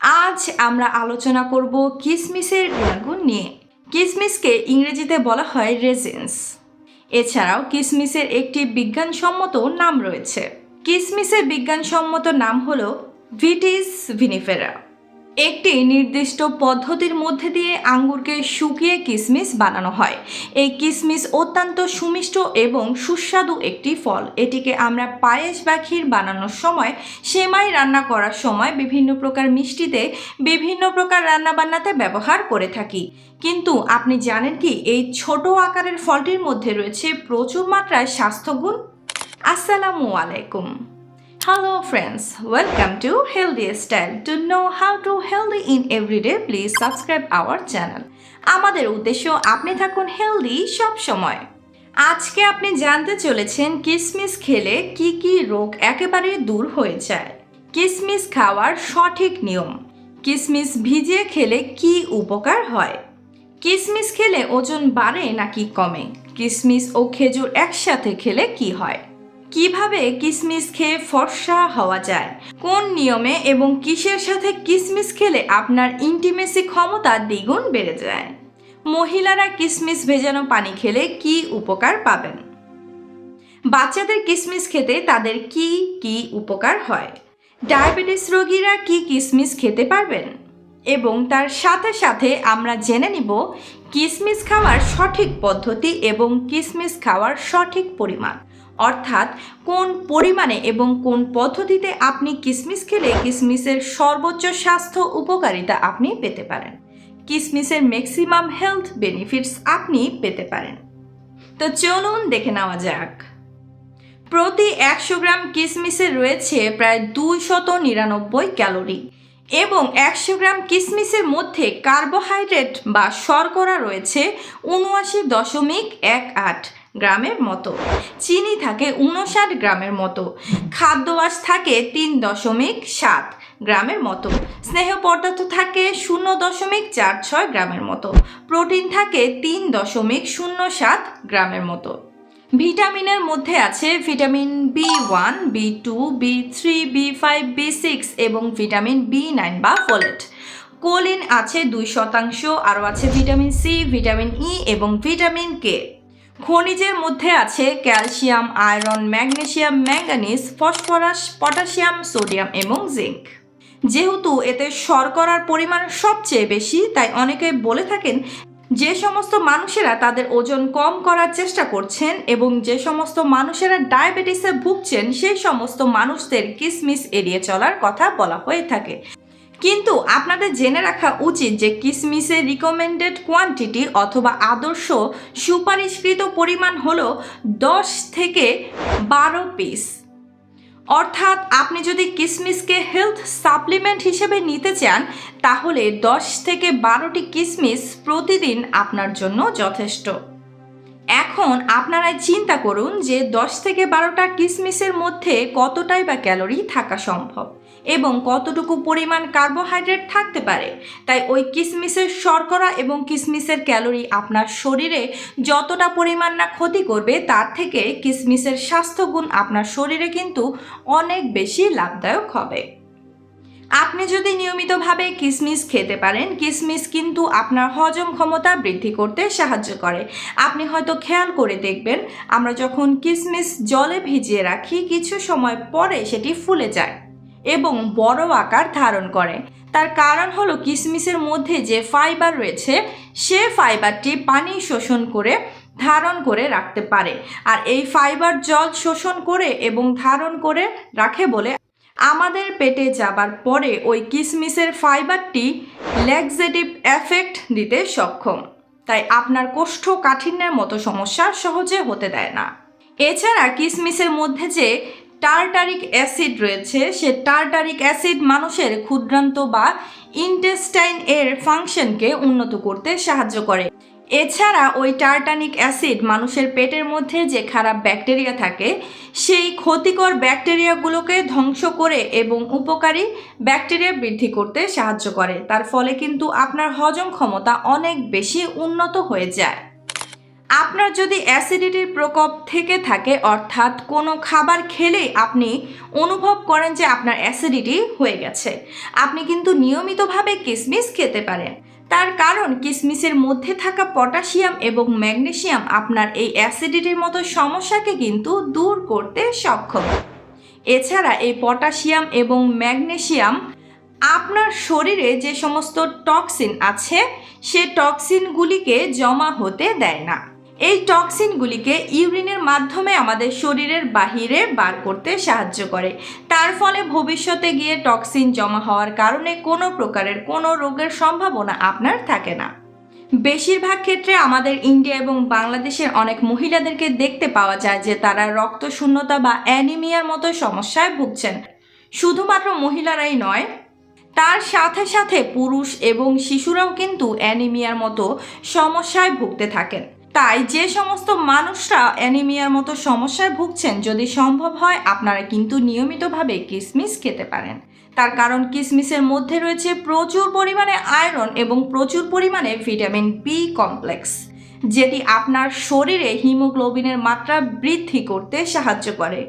আজ আমরা আলোচনা করব কিসমিসের গুণাগুণ নিয়ে। কিসমিসকে ইংরেজিতে বলা হয় রেজেন্স। এছাড়াও কিসমিসের একটি বিজ্ঞানসম্মত নাম রয়েছে। কিসমিসের বিজ্ঞানসম্মত নাম হল ভিটিস ভিনিফেরা। একটি নির্দিষ্ট পদ্ধতির মধ্যে দিয়ে আঙ্গুরকে শুকিয়ে কিসমিস বানানো হয়। এই কিসমিস অত্যন্ত সুমিষ্ট এবং সুস্বাদু একটি ফল। এটিকে আমরা পায়েস বা ক্ষীর বানানোর সময়, সেমাই রান্না করার সময় বিভিন্ন প্রকার মিষ্টিতে, বিভিন্ন প্রকার রান্নাবান্নাতে ব্যবহার করে থাকি। কিন্তু আপনি জানেন কি এই ছোট আকারের ফলটির মধ্যে রয়েছে প্রচুর মাত্রায় স্বাস্থ্যগুণ? আসসালামু আলাইকুম। Hello friends, welcome to Healthy Style. To know how to healthy in everyday, please subscribe our channel. আমাদের উদ্দেশ্য আপনি থাকুন হেলদি সব সময়। আজকে আপনি জানতে চলেছেন কিসমিস খেলে কি কি রোগ একেবারে দূর হয়ে যায় কিসমিস খাওয়ার সঠিক নিয়ম কিসমিস ভিজিয়ে খেলে কি উপকার হয় কিসমিস খেলে ওজন বাড়ে নাকি কমে কিসমিস ও খেজুর একসাথে খেলে কি হয় কীভাবে কিসমিস খেয়ে ফর্সা হওয়া যায়? কোন নিয়মে এবং কিসের সাথে কিসমিস খেলে আপনার ইন্টিমেসি ক্ষমতা দ্বিগুণ বেড়ে যায়? মহিলারা কিসমিস ভেজানো পানি খেলে কি উপকার পাবেন? বাচ্চাদের কিসমিস খেতে তাদের কি কি উপকার হয়? ডায়াবেটিস রোগীরা কি কিসমিস খেতে পারবেন? এবং তার সাথে সাথে আমরা জেনে নিব কিসমিস খাওয়ার সঠিক পদ্ধতি এবং কিসমিস খাওয়ার সঠিক পরিমাণ। অর্থাৎ কোন পরিমাণে এবং কোন পদ্ধতিতে আপনি কিসমিস খেলে কিসমিসের সর্বোচ্চ স্বাস্থ্য উপকারিতা আপনি পেতে পারেন। কিসমিসের ম্যাক্সিমাম হেলথ বেনিফিটস আপনি পেতে পারেন। তো চলুন দেখে নেওয়া যাক। প্রতি একশো গ্রাম কিসমিসে রয়েছে প্রায় দুইশত নিরানব্বই ক্যালোরি এবং একশো গ্রাম কিসমিসের মধ্যে কার্বোহাইড্রেট বা শর্করা রয়েছে উনআশি দশমিক এক আট গ্রামের মতো। চিনি থাকে উনষাট গ্রামের মতো। খাদ্যবাস থাকে তিন দশমিক সাত গ্রামের মতো। স্নেহ পদার্থ থাকে শূন্য দশমিক চার ছয় গ্রামের মতো। প্রোটিন থাকে তিন দশমিক শূন্য সাত গ্রামের মতো। ভিটামিনের মধ্যে আছে vitamin B one, B two, B three, B five, B six এবং ভিটামিন বি নাইন বা ফোলেট। কোলিন আছে দুই শতাংশ, আরও আছে ভিটামিন সি, ভিটামিন ই এবং ভিটামিন কে। খনিজের মধ্যে আছে calcium, iron, magnesium manganese phosphorus, potassium, sodium এবং জিঙ্ক। যেহেতু এতে শর্করার পরিমাণ সবচেয়ে বেশি, তাই অনেকে বলে থাকেন যে সমস্ত মানুষেরা তাদের ওজন কম করার চেষ্টা করছেন এবং যে সমস্ত মানুষেরা ডায়াবেটিসে ভুগছেন, সেই সমস্ত মানুষদের কিসমিস এড়িয়ে চলার কথা বলা হয়ে থাকে। কিন্তু আপনাদের জেনে রাখা উচিত যে কিসমিসের রিকমেন্ডেড কোয়ান্টিটি অথবা আদর্শ সুপারিশকৃত পরিমাণ হল দশ থেকে বারো পিস অর্থাৎ আপনি যদি কিসমিসকে হেলথ সাপ্লিমেন্ট হিসেবে নিতে চান, তাহলে দশ থেকে বারোটি কিসমিস প্রতিদিন আপনার জন্য যথেষ্ট। এখন আপনারাই চিন্তা করুন যে দশ থেকে বারোটা কিসমিসের মধ্যে কতটাই বা ক্যালোরি থাকা সম্ভব। এবং কতটুকু পরিমাণ কার্বোহাইড্রেট থাকতে পারে, তাই ওই কিসমিসের শর্করা এবং কিসমিসের ক্যালোরি আপনার শরীরে যতটা পরিমাণ না ক্ষতি করবে, তার থেকে কিসমিসের স্বাস্থ্যগুণ আপনার শরীরে কিন্তু অনেক বেশি লাভদায়ক হবে। আপনি যদি নিয়মিতভাবে কিসমিস খেতে পারেন, কিসমিস কিন্তু আপনার হজম ক্ষমতা বৃদ্ধি করতে সাহায্য করে। আপনি হয়তো খেয়াল করে দেখবেন, আমরা যখন কিসমিস জলে ভিজিয়ে রাখি, কিছু সময় পরে সেটি ফুলে যায়। এবং বড় আকার ধারণ করে। তার কারণ হলো কিসমিসের মধ্যে যে ফাইবার রয়েছে, সে ফাইবারটি পানি শোষণ করে ধারণ করে রাখতে পারে। আর এই ফাইবার জল শোষণ করে এবং ধারণ করে রাখে বলে আমাদের পেটে যাবার পরে ওই কিসমিসের ফাইবারটি ল্যাক্সেটিভ এফেক্ট দিতে সক্ষম। তাই আপনার কোষ্ঠকাঠিন্যের মতো সমস্যা সহজে হতে দেয় না। এছাড়া কিসমিসের মধ্যে যে টার্টারিক অ্যাসিড রয়েছে। সে টার্টারিক অ্যাসিড মানুষের ক্ষুদ্রান্ত বা ইন্টেস্টাইন এর ফাংশনকে উন্নত করতে সাহায্য করে। এছাড়া ওই টার্টানিক অ্যাসিড মানুষের পেটের মধ্যে যে খারাপ ব্যাকটেরিয়া থাকে, সেই ক্ষতিকর ব্যাকটেরিয়াগুলোকে ধ্বংস করে এবং উপকারী ব্যাকটেরিয়া বৃদ্ধি করতে সাহায্য করে। তার ফলে কিন্তু আপনার হজম ক্ষমতা অনেক বেশি উন্নত হয়ে যায়। আপনার যদি অ্যাসিডিটির প্রকোপ থেকে থাকে, অর্থাৎ কোনো খাবার খেলেই আপনি অনুভব করেন যে আপনার অ্যাসিডিটি হয়ে গেছে, আপনি কিন্তু নিয়মিতভাবে কিসমিস খেতে পারেন। তার কারণ, কিসমিসের মধ্যে থাকা পটাশিয়াম এবং ম্যাগনেসিয়াম আপনার এই অ্যাসিডিটির মতো সমস্যাকে কিন্তু দূর করতে সক্ষম। এছাড়া এই পটাশিয়াম এবং ম্যাগনেসিয়াম আপনার শরীরে যে সমস্ত টক্সিন আছে, সে টক্সিনগুলিকে জমা হতে দেয় না। এই টক্সিনগুলিকে ইউরিনের মাধ্যমে আমাদের শরীরের বাহিরে বার করতে সাহায্য করে। তার ফলে ভবিষ্যতে গিয়ে টক্সিন জমা হওয়ার কারণে কোনো প্রকারের কোনো রোগের সম্ভাবনা আপনার থাকে না। বেশিরভাগ ক্ষেত্রে আমাদের ইন্ডিয়া এবং বাংলাদেশের অনেক মহিলাদেরকে দেখতে পাওয়া যায় যে তারা রক্ত শূন্যতা বা অ্যানিমিয়ার মতো সমস্যায় ভুগছেন। শুধুমাত্র মহিলারাই নয়, তার সাথে সাথে পুরুষ এবং শিশুরাও কিন্তু অ্যানিমিয়ার মতো সমস্যায় ভুগতে থাকেন। তাই যে সমস্ত মানুষরা অ্যানিমিয়ার মতো সমস্যায় ভুগছেন, যদি সম্ভব হয়, আপনারা কিন্তু নিয়মিতভাবে কিসমিস খেতে পারেন। তার কারণ কিসমিসের মধ্যে রয়েছে প্রচুর পরিমাণে আয়রন এবং প্রচুর পরিমাণে ভিটামিন বি কমপ্লেক্স, যেটি আপনার শরীরে হিমোগ্লোবিনের মাত্রা বৃদ্ধি করতে সাহায্য করে।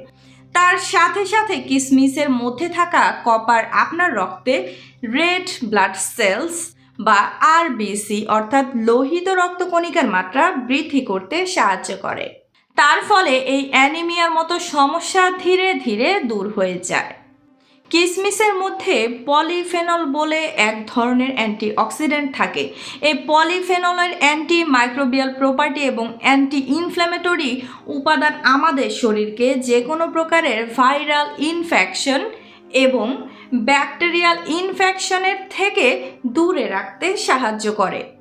তার সাথে সাথে কিসমিসের মধ্যে থাকা কপার আপনার রক্তে রেড ব্লাড সেলস বা আরবিসি অর্থাৎ লোহিত রক্তকণিকার মাত্রা বৃদ্ধি করতে সাহায্য করে। তার ফলে এই অ্যানিমিয়ার মতো সমস্যা ধীরে ধীরে দূর হয়ে যায়। কিসমিসের মধ্যে পলিফেনল বলে এক ধরনের অ্যান্টিঅক্সিডেন্ট থাকে। এই পলিফেনলের অ্যান্টি মাইক্রোবিয়াল প্রপার্টি এবং অ্যান্টি ইনফ্ল্যামেটরি উপাদান আমাদের শরীরকে যে কোনো প্রকারের ভাইরাল ইনফেকশন এবং ব্যাকটেরিয়াল ইনফেকশনের থেকে দূরে রাখতে সাহায্য করে।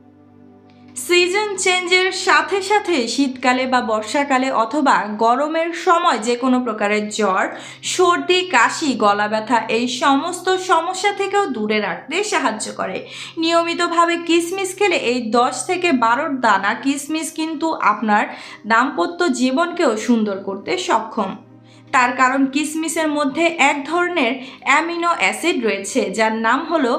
সিজন চেঞ্জের সাথে সাথে শীতকালে বা বর্ষাকালে অথবা গরমের সময় যে কোনো প্রকারের জ্বর, সর্দি, কাশি, গলা ব্যথা এই সমস্ত সমস্যা থেকেও দূরে রাখতে সাহায্য করে। নিয়মিতভাবে কিসমিস খেলে এই দশ থেকে বারোর দানা কিসমিস কিন্তু আপনার দাম্পত্য জীবনকেও সুন্দর করতে সক্ষম। তার কারণ কিসমিসের মধ্যে এক ধরনের অ্যামিনো অ্যাসিড রয়েছে, যার নাম হলো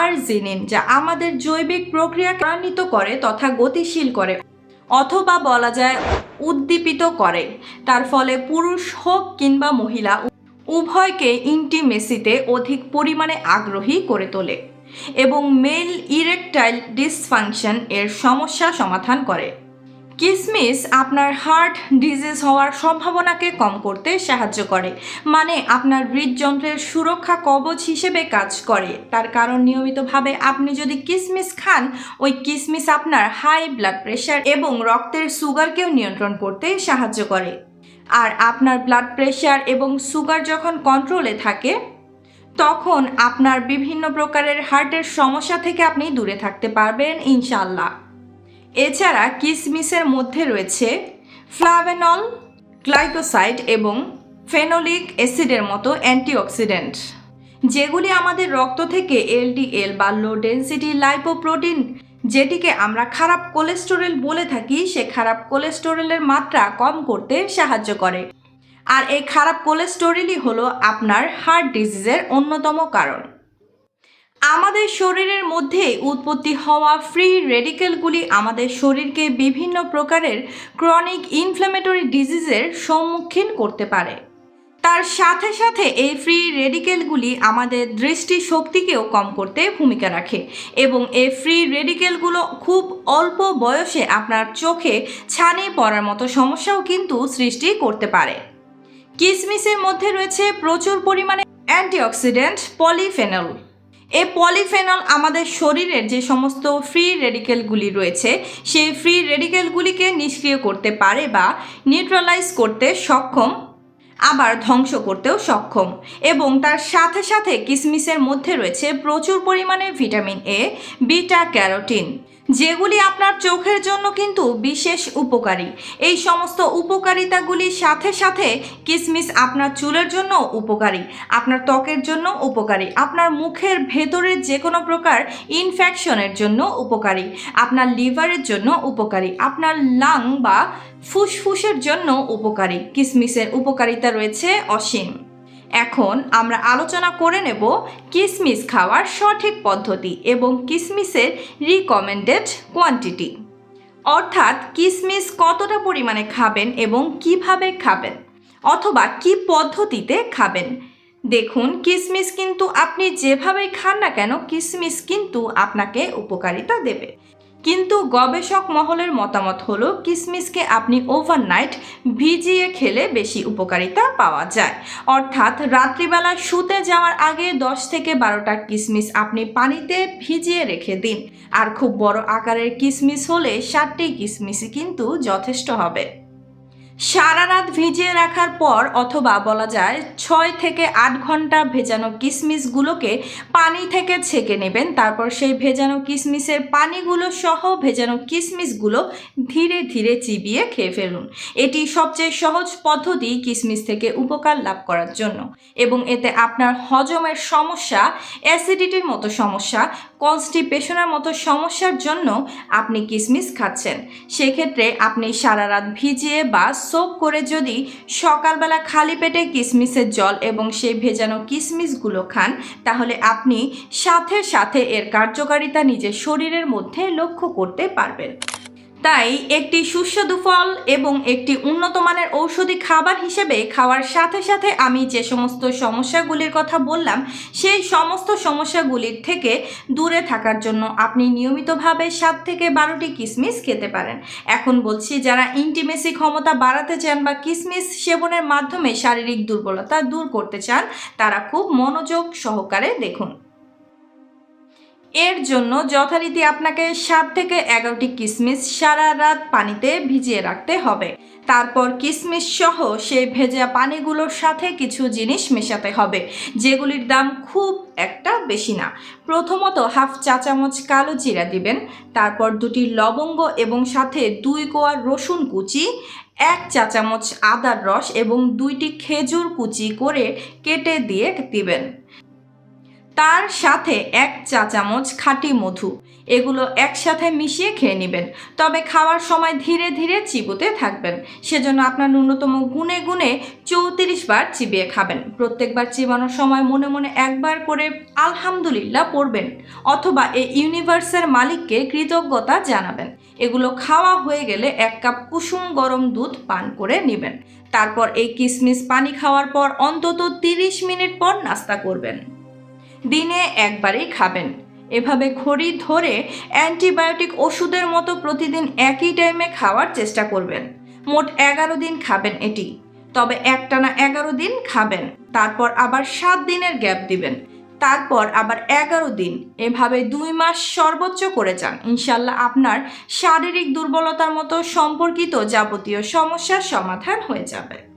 আরজিনিন, যা আমাদের জৈবিক প্রক্রিয়া ত্বরান্বিত করে তথা গতিশীল করে, অথবা বলা যায় উদ্দীপিত করে। তার ফলে পুরুষ হোক কিংবা মহিলা, উভয়কে ইন্টিমেসিতে অধিক পরিমাণে আগ্রহী করে তোলে এবং মেল ইরেকটাইল ডিসফাংশন এর সমস্যা সমাধান করে। কিসমিস আপনার হার্ট ডিজিজ হওয়ার সম্ভাবনাকে কম করতে সাহায্য করে মানে আপনার হৃদযন্ত্রের সুরক্ষা কবচ হিসেবে কাজ করে। তার কারণ নিয়মিতভাবে আপনি যদি কিসমিস খান, ওই কিসমিস আপনার হাই ব্লাড প্রেশার এবং রক্তের সুগারকেও নিয়ন্ত্রণ করতে সাহায্য করে। আর আপনার ব্লাড প্রেশার এবং সুগার যখন কন্ট্রোলে থাকে, তখন আপনার বিভিন্ন প্রকারের হার্টের সমস্যা থেকে আপনি দূরে থাকতে পারবেন ইনশাল্লাহ এছাড়া কিসমিসের মধ্যে রয়েছে ফ্লাভেনল গ্লাইকোসাইড এবং ফেনোলিক অ্যাসিডের মতো অ্যান্টিঅক্সিডেন্ট, যেগুলি আমাদের রক্ত থেকে এলডিএল বা লো ডেন্সিটি লাইপোপ্রোটিন, যেটিকে আমরা খারাপ কোলেস্টেরল বলে থাকি, সে খারাপ কোলেস্টেরলের মাত্রা কম করতে সাহায্য করে। আর এই খারাপ কোলেস্টেরলই হলো আপনার হার্ট ডিজিজের অন্যতম কারণ। আমাদের শরীরের মধ্যে উৎপত্তি হওয়া ফ্রি রেডিকেলগুলি আমাদের শরীরকে বিভিন্ন প্রকারের ক্রনিক ইনফ্ল্যামেটরি ডিজিজের সম্মুখীন করতে পারে। তার সাথে সাথে এই ফ্রি রেডিকেলগুলি আমাদের দৃষ্টি শক্তিকেও কম করতে ভূমিকা রাখে এবং এই ফ্রি রেডিকেলগুলো খুব অল্প বয়সে আপনার চোখে ছানি পড়ার মতো সমস্যাও কিন্তু সৃষ্টি করতে পারে। কিসমিসের মধ্যে রয়েছে প্রচুর পরিমাণে অ্যান্টিঅক্সিডেন্ট, পলিফেনল। এই পলিফেনল আমাদের শরীরের যে সমস্ত ফ্রি রেডিকেলগুলি রয়েছে, সেই ফ্রি রেডিকেলগুলিকে নিষ্ক্রিয় করতে পারে বা নিউট্রালাইজ করতে সক্ষম, আবার ধ্বংস করতেও সক্ষম। এবং তার সাথে সাথে কিসমিসের মধ্যে রয়েছে প্রচুর পরিমাণে ভিটামিন এ বিটা ক্যারোটিন যেগুলি আপনার চোখের জন্য কিন্তু বিশেষ উপকারী। এই সমস্ত উপকারিতাগুলির সাথে সাথে কিসমিস আপনার চুলের জন্য উপকারী, আপনার ত্বকের জন্য উপকারী, আপনার মুখের ভেতরের যে কোনো প্রকার ইনফেকশনের জন্য উপকারী, আপনার লিভারের জন্য উপকারী, আপনার লাং বা ফুসফুসের জন্য উপকারী। কিসমিসের উপকারিতা রয়েছে অসীম। এখন আমরা আলোচনা করে নেব কিসমিস খাওয়ার সঠিক পদ্ধতি এবং কিসমিসের রিকমেন্ডেড কোয়ান্টিটি অর্থাৎ কিসমিস কতটা পরিমাণে খাবেন এবং কীভাবে খাবেন অথবা কি পদ্ধতিতে খাবেন। দেখুন, কিসমিস কিন্তু আপনি যেভাবেই খান না কেন, কিসমিস কিন্তু আপনাকে উপকারিতা দেবে। কিন্তু গবেষক মহলের মতামত হলো, কিসমিসকে আপনি ওভারনাইট ভিজিয়ে খেলে বেশি উপকারিতা পাওয়া যায়। অর্থাৎ রাত্রিবেলা শুতে যাওয়ার আগে দশ থেকে বারোটা কিসমিস আপনি পানিতে ভিজিয়ে রেখে দিন। আর খুব বড় আকারের কিসমিস হলে ষাটটি কিসমিসই কিন্তু যথেষ্ট হবে। সারা রাত ভিজিয়ে রাখার পর অথবা বলা যায় ছয় থেকে আট ঘণ্টা ভেজানো কিশমিশগুলোকে পানি থেকে ছেঁকে নেবেন। তারপর সেই ভেজানো কিশমিশের পানিগুলো সহ ভেজানো কিশমিশগুলো ধীরে ধীরে চিবিয়ে খেয়ে ফেলুন। এটি সবচেয়ে সহজ পদ্ধতি কিশমিশ থেকে উপকার লাভ করার জন্য। এবং এতে আপনার হজমের সমস্যা, অ্যাসিডিটির মতো সমস্যা কনস্টিপেশনের মতো সমস্যার জন্য আপনি কিসমিস খাচ্ছেন। সেক্ষেত্রে আপনি সারা রাত ভিজিয়ে বা সোপ করে যদি সকালবেলা খালি পেটে কিসমিসের জল এবং সেই ভেজানো কিসমিসগুলো খান, তাহলে আপনি সাথে সাথে এর কার্যকারিতা নিজের শরীরের মধ্যে লক্ষ্য করতে পারবেন। তাই একটি সুস্বাদু ফল এবং একটি উন্নত মানের ঔষধি খাবার হিসেবে খাওয়ার সাথে সাথে আমি যে সমস্ত সমস্যাগুলির কথা বললাম, সেই সমস্ত সমস্যাগুলির থেকে দূরে থাকার জন্য আপনি নিয়মিতভাবে সাত থেকে বারোটি কিসমিস খেতে পারেন। এখন বলছি, যারা ইন্টিমেসি ক্ষমতা বাড়াতে চান বা কিসমিস সেবনের মাধ্যমে শারীরিক দুর্বলতা দূর করতে চান, তারা খুব মনোযোগ সহকারে দেখুন। এর জন্য যথারীতি আপনাকে সাত থেকে এগারোটি কিশমিশ সারা রাত পানিতে ভিজিয়ে রাখতে হবে। তারপর কিশমিশ সহ সেই ভেজা পানিগুলোর সাথে কিছু জিনিস মেশাতে হবে, যেগুলির দাম খুব একটা বেশি না। প্রথমত হাফ চা চামচ কালো জিরা দিবেন, তারপর দুটি লবঙ্গ এবং সাথে দুই কোয়া রসুন কুচি, এক চা চামচ আদার রস এবং দুইটি খেজুর কুচি করে কেটে দিয়ে দিবেন। তার সাথে এক চা চামচ খাঁটি মধু। এগুলো একসাথে মিশিয়ে খেয়ে নেবেন। তবে খাওয়ার সময় ধীরে ধীরে চিবোতে থাকবেন। সেজন্য আপনার ন্যূনতম গুনে গুনে চৌত্রিশ বার চিবিয়ে খাবেন। প্রত্যেকবার চিবানোর সময় মনে মনে একবার করে আলহামদুলিল্লাহ পড়বেন, অথবা এই ইউনিভার্সের মালিককে কৃতজ্ঞতা জানাবেন। এগুলো খাওয়া হয়ে গেলে এক কাপ কুসুম গরম দুধ পান করে নেবেন। তারপর এই কিশমিশ পানি খাওয়ার পর অন্তত তিরিশ মিনিট পর নাস্তা করবেন। দিনে একবারই খাবেন। এভাবে ঘড়ি ধরে অ্যান্টিবায়োটিক ওষুধের মতো প্রতিদিন একই টাইমে খাওয়ার চেষ্টা করবেন। মোট এগারো দিন খাবেন এটি। তবে একটানা এগারো দিন খাবেন। তারপর আবার সাত দিনের গ্যাপ দিবেন। তারপর আবার এগারো দিন। এভাবে দুই মাস সর্বোচ্চ করে যান। ইনশাল্লাহ আপনার শারীরিক দুর্বলতার মতো সম্পর্কিত যাবতীয় সমস্যার সমাধান হয়ে যাবে।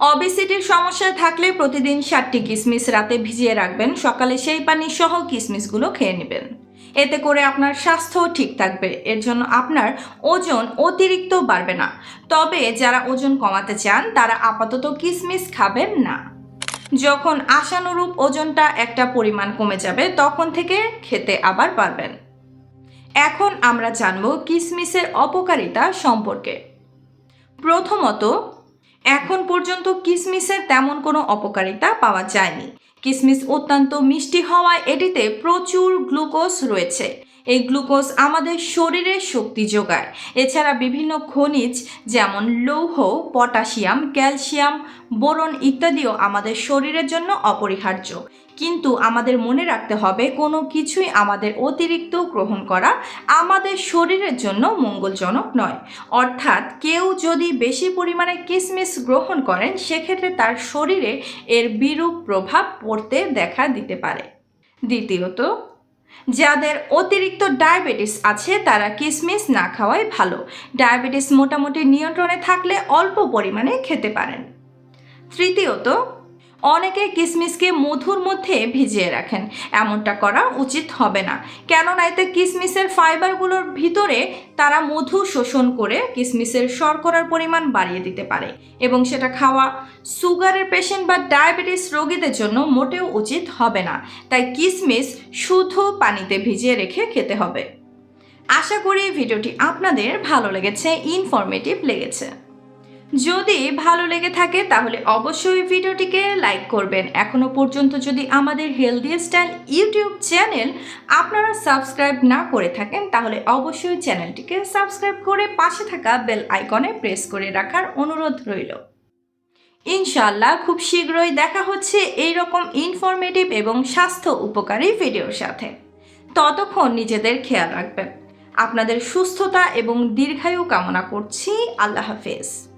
অবিসিটির সমস্যায় থাকলে প্রতিদিন ষাটটি কিসমিস রাতে ভিজিয়ে রাখবেন। সকালে সেই পানি সহ কিসমিসগুলো খেয়ে নেবেন। এতে করে আপনার স্বাস্থ্য ঠিক থাকবে। এর জন্য আপনার ওজন অতিরিক্ত বাড়বে না। তবে যারা ওজন কমাতে চান, তারা আপাতত কিসমিস খাবেন না। যখন আশানুরূপ ওজনটা একটা পরিমাণ কমে যাবে, তখন থেকে খেতে আবার পারবেন। এখন আমরা জানব কিসমিসের অপকারিতা সম্পর্কে। প্রথমত এখন পর্যন্ত কিসমিসের তেমন কোনো অপকারিতা পাওয়া যায়নি। কিসমিস অত্যন্ত মিষ্টি হওয়ায় এটিতে প্রচুর গ্লুকোজ রয়েছে। এই গ্লুকোজ আমাদের শরীরে শক্তি যোগায়। এছাড়া বিভিন্ন খনিজ যেমন লৌহ, পটাশিয়াম, ক্যালসিয়াম, বোরন ইত্যাদিও আমাদের শরীরের জন্য অপরিহার্য। কিন্তু আমাদের মনে রাখতে হবে, কোনো কিছুই আমাদের অতিরিক্ত গ্রহণ করা আমাদের শরীরের জন্য মঙ্গলজনক নয়। অর্থাৎ কেউ যদি বেশি পরিমাণে কিসমিস গ্রহণ করেন, সেক্ষেত্রে তার শরীরে এর বিরূপ প্রভাব পড়তে দেখা দিতে পারে। দ্বিতীয়ত যাদের অতিরিক্ত ডায়াবেটিস আছে, তারা কিশমিশ না খাওয়াই ভালো। ডায়াবেটিস মোটামুটি নিয়ন্ত্রণে থাকলে অল্প পরিমাণে খেতে পারেন। তৃতীয়ত অনেকে কিশমিশকে মধুর মধ্যে ভিজিয়ে রাখেন। এমনটা করা উচিত হবে না। কেননা এতে কিশমিশের ফাইবারগুলোর ভিতরে তারা মধু শোষণ করে কিশমিশের শর্করার পরিমাণ বাড়িয়ে দিতে পারে। এবং সেটা খাওয়া সুগারের পেশেন্ট বা ডায়াবেটিস রোগীদের জন্য মোটেও উচিত হবে না। তাই কিশমিশ শুধু পানিতে ভিজিয়ে রেখে খেতে হবে। আশা করি ভিডিওটি আপনাদের ভালো লেগেছে, ইনফরমেটিভ লেগেছে। যদি ভালো লেগে থাকে, তাহলে অবশ্যই ভিডিওটিকে লাইক করবেন। এখনও পর্যন্ত যদি আমাদের হেলদি স্টাইল ইউটিউব চ্যানেল আপনারা সাবস্ক্রাইব না করে থাকেন, তাহলে অবশ্যই চ্যানেলটিকে সাবস্ক্রাইব করে পাশে থাকা বেল আইকনে প্রেস করে রাখার অনুরোধ রইল। ইনশাল্লাহ খুব শীঘ্রই দেখা হচ্ছে এই রকম ইনফরমেটিভ এবং স্বাস্থ্য উপকারী ভিডিওর সাথে। ততক্ষণ নিজেদের খেয়াল রাখবেন। আপনাদের সুস্থতা এবং দীর্ঘায়ু কামনা করছি। আল্লাহ হাফেজ।